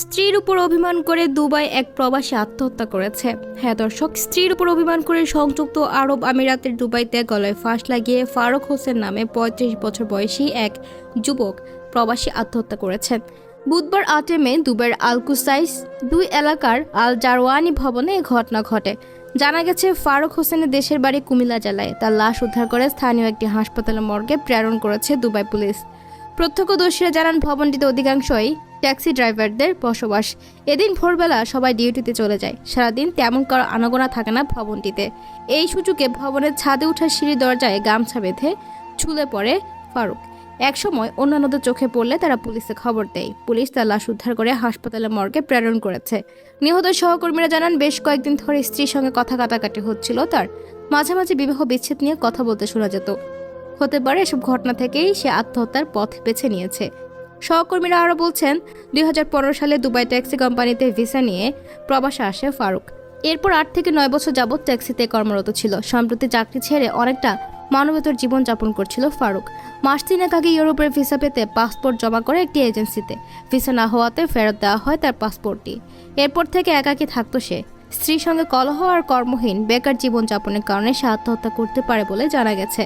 স্ত্রীর উপর অভিমান করে দুবাই এক প্রবাসী আত্মহত্যা করেছে। হ্যাঁ দর্শক, স্ত্রীর উপর অভিমান করে সংযুক্ত আরব আমিরাতের দুবাইতে গলায় ফাঁস লাগিয়ে ফারুক হোসেন নামে পঁয়ত্রিশ বছর বয়সী এক যুবক প্রবাসী আত্মহত্যা করেছেন বুধবার আটে মে দুবাইয়ের আলকুসাইস দুই এলাকার আল জারওয়ানি ভবনে ঘটনা ঘটে। জানা গেছে, ফারুক হোসেনের দেশের বাড়ি কুমিল্লা জেলায়। তার লাশ উদ্ধার করে স্থানীয় একটি হাসপাতালে মর্গে প্রেরণ করেছে দুবাই পুলিশ। প্রত্যক্ষদর্শীরা জানান ভবনটিতে অধিকাংশই ট্যাক্সি ড্রাইভারদের বসবাস। এদিন ভোরবেলা সবাই ডিউটিতে চলে যায়। সারাদিন তেমন কারও আনাগোনা থাকে না ভবনটিতে। এই সুযোগে ভবনের ছাদে ওঠার সিঁড়ি দরজায় গামছা বেঁধে ছুলে পড়ে ফারুক। একসময় অন্যান্যদের চোখে পড়লে তারা পুলিশে খবর দেয়। পুলিশ তার লাশ উদ্ধার করে হাসপাতালে মর্গে প্রেরণ করেছে। নিহত সহকর্মীরা জানান, বেশ কয়েকদিন ধরে স্ত্রীর সঙ্গে কথা কাটাকাটি হচ্ছিল তার। মাঝে মাঝে বিবাহ বিচ্ছেদ নিয়ে কথা বলতে শোনা যেত। হতে পারে এসব ঘটনা থেকেই সে আত্মহত্যার পথ বেছে নিয়েছে। সহকর্মীরা আরও বলছেন দু হাজার পনেরো সালে দুবাই ট্যাক্সি কোম্পানিতে ভিসা নিয়ে প্রবাসে আসে ফারুক। এরপর আট থেকে নয় বছর যাবৎ ট্যাক্সিতে কর্মরত ছিল। সম্প্রতি চাকরি ছেড়ে অনেকটা মানবেতর জীবনযাপন করছিল ফারুক। মাস তিনেক আগে ইউরোপের ভিসা পেতে পাসপোর্ট জমা করে একটি এজেন্সিতে। ভিসা না হওয়াতে ফেরত দেওয়া হয় তার পাসপোর্টটি। এরপর থেকে একাকী থাকতো সে। স্ত্রীর সঙ্গে কলহ আর কর্মহীন, বেকার জীবনযাপনের কারণে সে আত্মহত্যা করতে পারে বলে জানা গেছে।